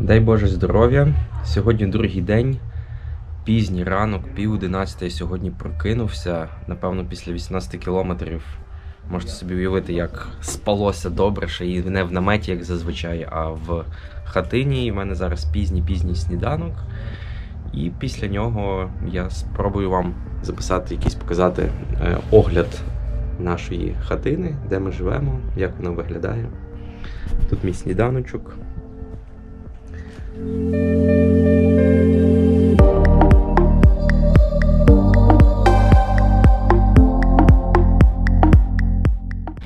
Дай Боже здоров'я. Сьогодні другий день, пізній ранок, пів одинадцятої сьогодні прокинувся. Напевно, після 18 кілометрів. Можете собі уявити, як спалося добре, ще і не в наметі, як зазвичай, а в хатині. І в мене зараз пізній пізній сніданок. І після нього я спробую вам записати якийсь показати е, огляд нашої хатини, де ми живемо, як вона виглядає. Тут мій сніданочок.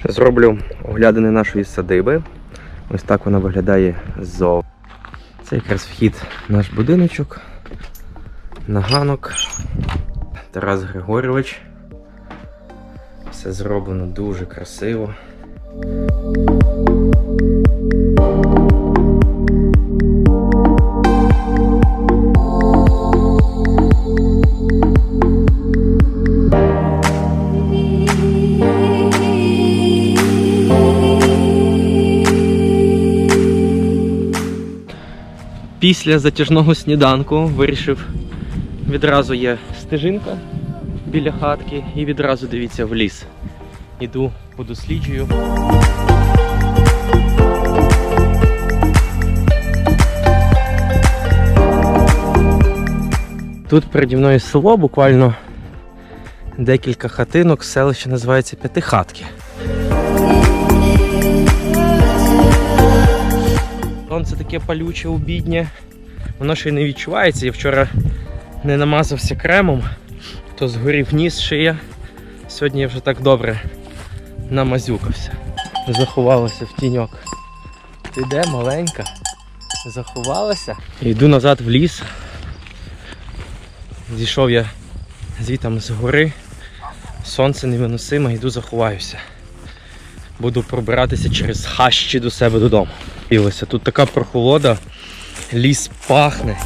Зроблю оглядини нашої садиби. Ось так вона виглядає ззовні. Це якраз вхід наш будиночок. На ганок. Тарас Григорович. Все зроблено дуже красиво. Після затяжного сніданку вирішив відразу є стежинка біля хатки і відразу дивіться в ліс. Іду, подосліджую. Тут переді мною село, буквально декілька хатинок, селище називається П'ятихатки. Сонце таке палюче, обіднє. Воно ще й не відчувається. Я вчора не намазався кремом, то згорів ніс шия. Сьогодні я вже так добре намазюкався. Заховалася в тіньок. Ти де маленька? Заховалася. Йду назад в ліс. Зійшов я звітом з гори. Сонце невиносиме, йду заховаюся. Буду пробиратися через хащі до себе додому. Ось тут така прохолода, ліс пахне.